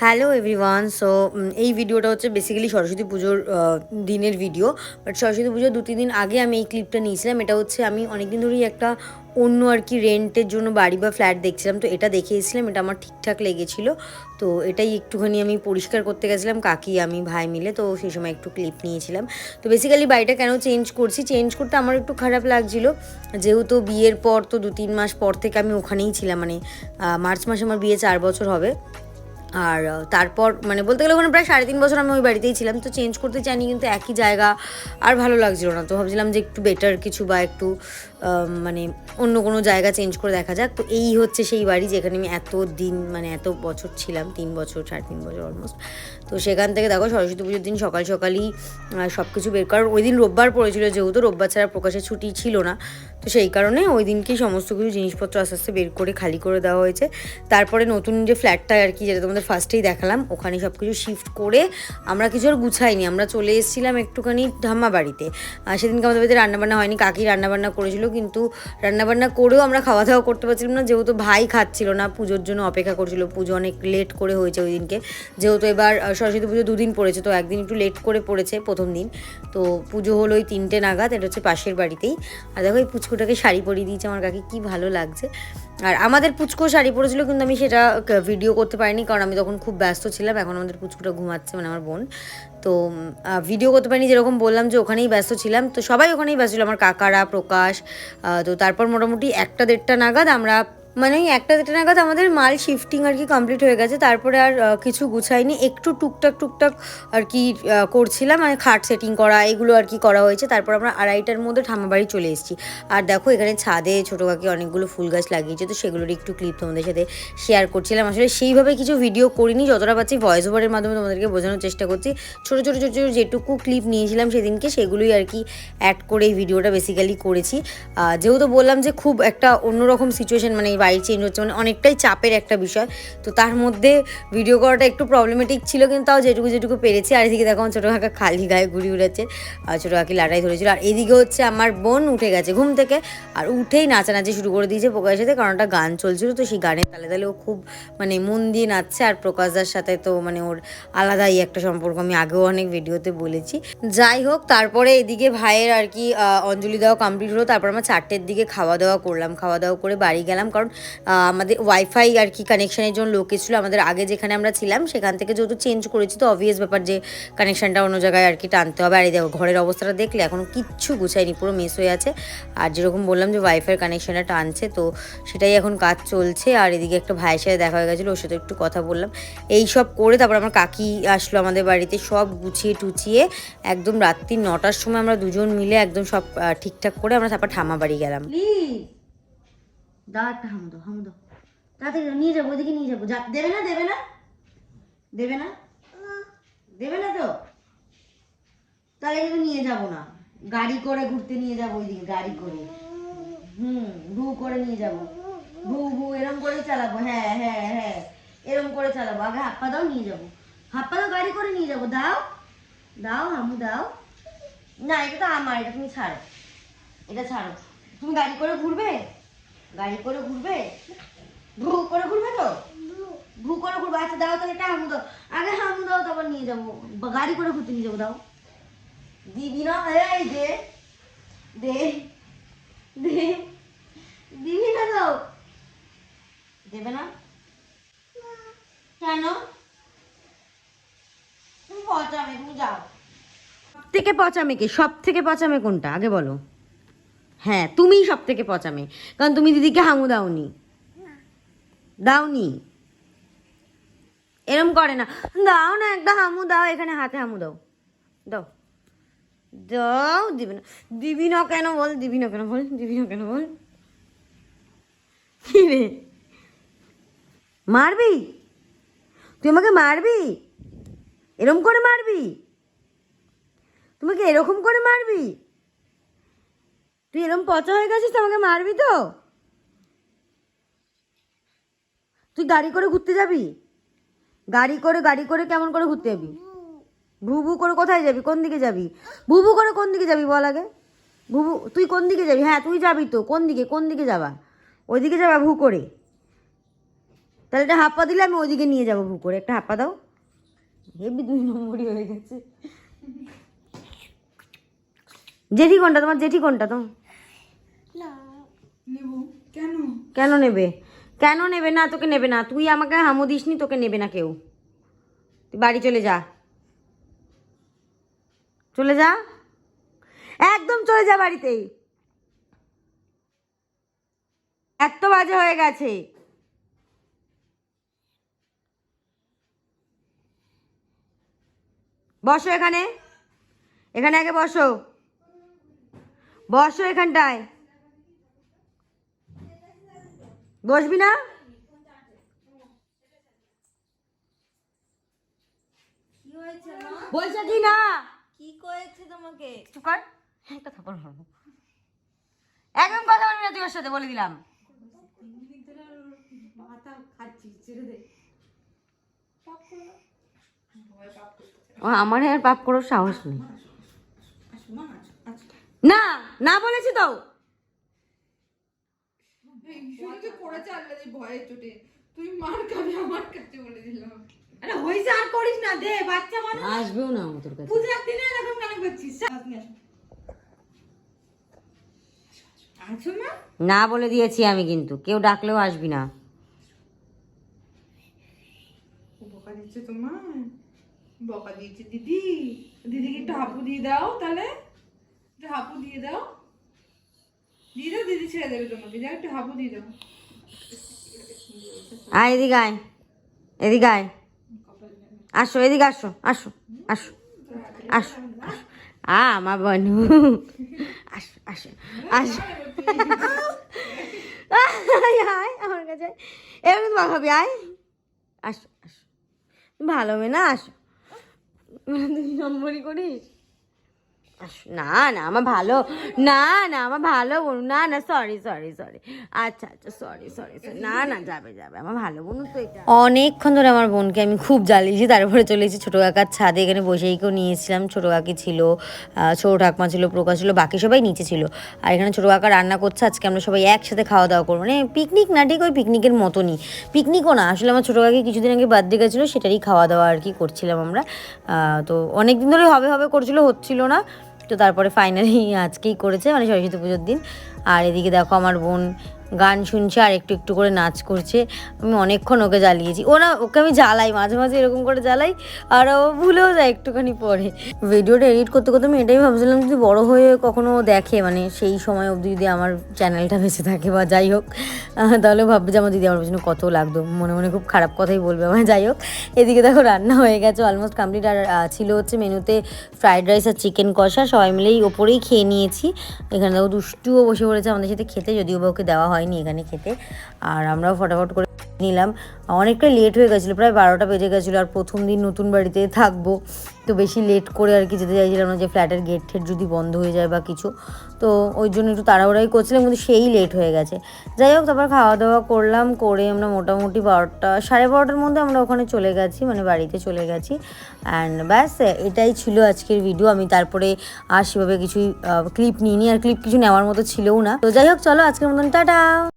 Hello everyone so এই ভিডিওটা হচ্ছে বেসিক্যালি সরস্বতী পুজোর দিনের ভিডিও বাট সরস্বতী পুজোর দু, তিন দিন আগে আমি এই ক্লিপটা নিয়েছিলাম। এটা হচ্ছে আমি অনেকদিন ধরেই একটা অন্য আর কি রেন্টের জন্য বাড়ি বা ফ্ল্যাট দেখছিলাম। তো এটা দেখে এসেছিলাম। এটা আমার ঠিকঠাক লেগেছিল। তো এটাই একটুখানি আমি পরিষ্কার করতে গেছিলাম, কাকি, আমি, ভাই মিলে। তো সেই সময় একটু ক্লিপ নিয়েছিলাম। তো বেসিক্যালি বাড়িটা কেন চেঞ্জ করছি? চেঞ্জ করতে আমার একটু খারাপ লাগছিল। যেহেতু বিয়ের পর তো দু, তিন মাস পর থেকে আমি ওখানেই ছিলাম। মানে মার্চ মাসে আমার বিয়ে চার বছর হবে। আর তারপর মানে বলতে গেলে ওখানে প্রায় সাড়ে তিন বছর আমি ওই বাড়িতেই ছিলাম। তো চেঞ্জ করতে চাইনি কিন্তু একই জায়গা আর ভালো লাগছিল না। তো ভাবছিলাম যে একটু বেটার কিছু বা একটু মানে অন্য কোনো জায়গা চেঞ্জ করে দেখা যাক। তো এই হচ্ছে সেই বাড়ি যেখানে আমি এত দিন মানে এত বছর ছিলাম, তিন বছর, সাড়ে তিন বছর অলমোস্ট তো সেখান থেকে দেখো সরস্বতী পুজোর দিন সকাল সকালই সব কিছু বের কারণ ওই দিন রোববার পড়েছিল যেহেতু, রোববার ছাড়া প্রকাশের ছুটি ছিল না। তো সেই কারণে ওই দিনকেই সমস্ত কিছু জিনিসপত্র আস্তে আস্তে বের করে খালি করে দেওয়া হয়েছে। তারপরে নতুন যে ফ্ল্যাটটা আর কি, যেটা তোমাদের ফার্স্টেই দেখালাম, ওখানে সব কিছু শিফট করে আমরা কিছু আর গুছাইনি, আমরা চলে এসেছিলাম একটুখানি ধাম্মা বাড়িতে। আর সেদিনকে আমাদের বাড়িতে রান্নাবান্না হয়নি, কাকি রান্নাবান্না করেছিল, কিন্তু রান্নাবান্না করেও আমরা খাওয়া দাওয়া করতে পারছিলাম না, যেহেতু ভাই খাচ্ছিল না, পুজোর জন্য অপেক্ষা করছিল, পুজো অনেক লেট করে হয়েছে ওই দিনকে। যেহেতু এবার সরস্বতী পুজো দুদিন পড়েছে, তো একদিন একটু লেট করে পড়েছে প্রথম দিন। তো পুজো হলো ওই তিনটে নাগাদ, এটা হচ্ছে পাশের বাড়িতেই। আর দেখো এই পুচকুটাকে শাড়ি পরিয়ে দিয়েছে, আমার কাকে, কী ভালো লাগছে। আর আমাদের পুচকো শাড়ি পরেছিল, কিন্তু আমি সেটা ভিডিও করতে পারিনি, কারণ আমি তখন খুব ব্যস্ত ছিলাম, এখন আমাদের পুচকুটা ঘুমাচ্ছে মানে আমার বোন। তো ভিডিও করতে পারিনি, যেরকম বললাম যে ওখানেই ব্যস্ত ছিলাম। তো সবাই ওখানেই ব্যস্ত ছিল, আমার কাকারা, প্রকাশ তো তারপর মোটামুটি একটা দেড়টা নাগাদ আমরা মানে ওই একটা দেড়টা নাগাদ আমাদের মাল শিফটিং আর কি কমপ্লিট হয়ে গেছে, তারপরে আর কিছু গুছাইনি। একটু টুকটাক টুকটাক আর কি করছিলাম মানে খাট সেটিং করা, এগুলো আর কি করা হয়েছে। তারপর আমরা আড়াইটার মধ্যে ঠাম্মা বাড়ি চলে এসেছি। আর দেখো, এখানে ছাদে ছোটো কাকি অনেকগুলো ফুল গাছ লাগিয়েছে, তো সেগুলোর একটু ক্লিপ তোমাদের সাথে শেয়ার করছিলাম। আসলে সেইভাবে কিছু ভিডিও করিনি, যতটা পাচ্ছি ভয়েস ওভারের মাধ্যমে তোমাদেরকে বোঝানোর চেষ্টা করছি। ছোটো ছোটো ছোটো ছোটো যেটুকু ক্লিপ নিয়েছিলাম সেদিনকে, সেগুলোই আর কি অ্যাড করে এই ভিডিওটা বেসিক্যালি করেছি। যেহেতু বললাম যে খুব একটা অন্যরকম সিচুয়েশন মানে বাড়ি চেঞ্জ হচ্ছে মানে অনেকটাই চাপের একটা বিষয়। তো তার মধ্যে ভিডিও করাটা একটু প্রবলেমেটিক ছিল, কিন্তু তাও যেটুকু যেটুকু পেরেছি। আর এদিকে দেখো, আমার ছোটো কাকা খালি গায়ে ঘুরি উড়াচ্ছে, আর ছোটো কাকি লাটাই ধরেছিল। আর এদিকে হচ্ছে আমার বোন উঠে গেছে ঘুম থেকে, আর উঠেই নাচানাচি শুরু করে দিয়েছে প্রকাশের সাথে, কারণ একটা গান চলছিল। তো সেই গানের তালে তালে ও খুব মানে মন দিয়ে নাচছে, আর প্রকাশদার সাথে তো মানে ওর আলাদাই একটা সম্পর্ক। আমি আগেও অনেক ভিডিওতে বলেছি। যাই হোক, তারপরে এদিকে ভাইয়ের আর কি অঞ্জলি দেওয়া কমপ্লিট হলো। তারপর আমরা চারটের দিকে খাওয়া দাওয়া করলাম। খাওয়া দাওয়া করে বাড়ি গেলাম, কারণ আমাদের ওয়াইফাই আর কি কানেকশানের জন্য লোক এসেছিল। আমাদের আগে যেখানে আমরা ছিলাম, সেখান থেকে যেহেতু চেঞ্জ করেছি, তো অবভিয়াস ব্যাপার যে কানেকশনটা অন্য জায়গায় আর কি টানতে হবে। আর এই দেখো, ঘরের অবস্থাটা দেখলে এখনও কিচ্ছু গুছায়নি, পুরো মিস হয়ে আছে। আর যেরকম বললাম যে ওয়াইফাই কানেকশানটা টানছে, তো সেটাই এখন কাজ চলছে। আর এদিকে একটা ভাইয়ের সাথে দেখা হয়ে গেছিল, ওর সাথে একটু কথা বললাম। এই সব করে তারপর আমার কাকি আসলো আমাদের বাড়িতে, সব গুছিয়ে টুচিয়ে একদম রাত্রি নটার সময় আমরা দুজন মিলে একদম সব ঠিকঠাক করে আমরা তারপর ঠামা বাড়ি গেলাম। দাও একটা হামু দাও হামু দাও তাড়াতাড়ি নিয়ে যাব ওদিকে নিয়ে যাব। দেবে না দেবে না? দেবে না? দেবে না তো? তাহলে কিন্তু নিয়ে যাব না। গাড়ি করে ঘুরতে নিয়ে যাব ওইদিকে, গাড়ি করে। হুম ভু করে নিয়ে যাব। ভু ভু এরম করেই চালাবো। হ্যাঁ হ্যাঁ হ্যাঁ এরম করে চালাবো। আগে হাত পা দাও, নিয়ে যাব। হাত পা দাও, গাড়ি করে নিয়ে যাব। দাও দাও, হামু, দাও। না, এটা তো আমার, এটা তুমি ছাড়ো। এটা ছাড়ো। তুমি গাড়ি করে ঘুরবে? গাড়ি করে ঘুরবে? ভু করে ঘুরবে তো? ভু করে ঘুরবে। আচ্ছা দাও তাহলে একটা হামু দাও। আগে হামু দাও, তারপর নিয়ে যাব। গাড়ি করে ঘুরতে নিয়ে যাব, দাও। দিবি না? এই দে। দে। দে। দিবি না তো? দেবে না? কেন? পচাবে, তুমি যাও। থেকে পচামে কে? সব থেকে পচামে কোনটা? আগে বলো। হ্যাঁ তুমিই সব থেকে পচামে। কারণ তুমি দিদিকে হামু দাওনি। দাওনি? এরম করে না। দাও না, একটা হামু দাও, এখানে হাতে হামু দাও। দাও। দাও, দিবি না। দিবি না কেন বল, দিবি না কেন বল, দিবি না কেন বল। কি রে? মারবি? তুই আমাকে মারবি? এরম করে মারবি? তোমাকে এরকম করে মারবি? তুই এরকম পচা হয়ে গেছিস আমাকে মারবি তো? তুই গাড়ি করে ঘুরতে যাবি? গাড়ি করে গাড়ি করে কেমন করে ঘুরতে যাবি? ভু ভু করে কোথায় যাবি? কোন দিকে যাবি? ভু ভু করে কোন দিকে যাবি বল আগে? ভু ভু, তুই কোন দিকে যাবি? হ্যাঁ তুই যাবি তো, কোন দিকে কোন দিকে যাবা? ওইদিকে যাবা ভু করে। তাহলে একটা হাপ্পা দিলে আমি ওইদিকে নিয়ে যাব ভু করে। একটা হাপ্পা দাও। হেবি দুই নম্বরই হয়ে গেছে। জেঠি কোনটা তোমার? জেঠি কোনটা তো কেন নেবে? কেন নেবে না? তোকে নেবে না। তুই আমাকে হামু দিসনি তোকে নেবে না কেউ। তুই বাড়ি চলে যা। চলে যা। একদম চলে যা বাড়িতেই। এত বাজে হয়ে গেছে। বসো এখানে। এখানে আগে বসো। বসো এখানটায়। বসবি না? বলছে না? কি করেছে তোমাকে? চুপ কর। একটা থাপড় মারবো। একদম কথা বলবি না তুই ওর সাথে বলে দিলাম। আমার আর পাপ করার সাহস নেই। না না বলেছি তো। শুধু তো করে চাললে যে ভয়ে চোটে। তুই মার খাবি আমার কাছে বলে দিলাম। আরে হইছে আর করিস না দে বাচ্চা মানুষ। আসবেও না আমার তোর কাছে। পূজার দিনে এরকম কেন করছিস আছো মা না বলে দিয়েছি আমি কিন্তু কেউ ডাকলেও আসবি না। ও বকা দিচ্ছে তোমার? বকা দিয়েছে দিদি। দিদিকে একটু হাপু দিয়ে দাও তাহলে। একটু হাপু দিয়ে দাও। দিদি ছেড়ে দেবে তোমাকে একটু হাপু দিয়ে আয়, এদিকে আয়। এদিকে আয়। আসো, এদিকে আসো আসো আসো আসো। আ আমার বনু আসো আসো আসো। আমার কাছে। মাখাবি আয়। আসো আসো। ভালো মেয়ে না, আসো। তুই নম্বরই করিস? না না, আমার ভালো, না না, আমার ভালো বোন না না সরি সরি সরি আচ্ছা আচ্ছা সরি সরি সরি না না, যাবে যাবে, আমার ভালো বোন তো এটা। অনেকক্ষণ ধরে আমার বোনকে আমি খুব জ্বালিয়েছি তারপরে চলে এসেছি ছোটো কাকার ছাদে, এখানে বসেই বসেইকেও নিয়েছিলাম। ছোটো কাকি ছিল ছোটো ঠাকমা ছিল, প্রকাশ ছিল, বাকি সবাই নিচে ছিল। আর এখানে ছোটো কাকা রান্না করছে, আজকে আমরা সবাই একসাথে খাওয়া দাওয়া করব। মানে পিকনিক না, ঠিক ওই পিকনিকের মতনই। পিকনিকও না, আসলে আমার ছোটো কাকি কিছুদিন আগে বার্থডে গেছিল, সেটারই খাওয়া দাওয়া আর কি করছিলাম আমরা। তো অনেক দিন ধরে হবে হবে করছিল, হচ্ছিল না। তো তারপরে ফাইনালি আজকেই করেছে মানে সরস্বতী পুজোর দিন। আর এদিকে দেখো আমার বোন গান শুনছে আর একটু একটু করে নাচ করছে। আমি অনেকক্ষণ ওকে জ্বালিয়েছি। ও না ওকে আমি জ্বালাই, মাঝে মাঝে এরকম করে জ্বালাই, আর ও ভুলেও যায় একটুখানি পরে। ভিডিওটা এডিট করতে করতে আমি এটাই ভাবছিলাম, যদি বড় হয়ে কখনো দেখে মানে সেই সময় অবধি যদি আমার চ্যানেলটা বেঁচে থাকে বা যাই হোক তাহলে ভাববে যে আমার দিদি আমার পেছনে কত লাগতো। মনে মনে খুব খারাপ কথাই বলবে আমার, যাই হোক। এদিকে দেখো রান্না হয়ে গেছে অলমোস্ট কমপ্লিট আর ছিল হচ্ছে মেনুতে ফ্রাইড রাইস আর চিকেন কষা। সবাই মিলেই ওপরেই খেয়ে নিয়েছি। এখানে দেখো দুষ্টুও বসে পড়েছে আমাদের সাথে খেতে, যদিও বা ওকে দেওয়া হয়নি এখানে খেতে। আর আমরাও ফটাফট করে নিলাম। অনেকটা লেট হয়ে গেছিল, প্রায় বারোটা বেজে গেছিল আর প্রথম দিন নতুন বাড়িতে থাকব। তো বেশি লেট করে আর কি যেতে চাইছিলাম না যে ফ্ল্যাটের গেট ঠেট যদি বন্ধ হয়ে যায় বা কিছু। তো ওই জন্য একটু তাড়াহুড়াই করছিলাম কিন্তু সেই লেট হয়ে গেছে। যাই হোক, তারপর খাওয়া দাওয়া করলাম, করে আমরা মোটামুটি বারোটা, সাড়ে বারোটার মধ্যে আমরা ওখানে চলে গেছি মানে বাড়িতে চলে গেছি। অ্যান্ড ব্যাস, এটাই ছিল আজকের ভিডিও আমি তারপরে আর সেভাবে কিছুই ক্লিপ নিইনি আর ক্লিপ কিছু নেওয়ার মতো ছিলও না। তো যাই হোক, চলো আজকের মতন, টাটা!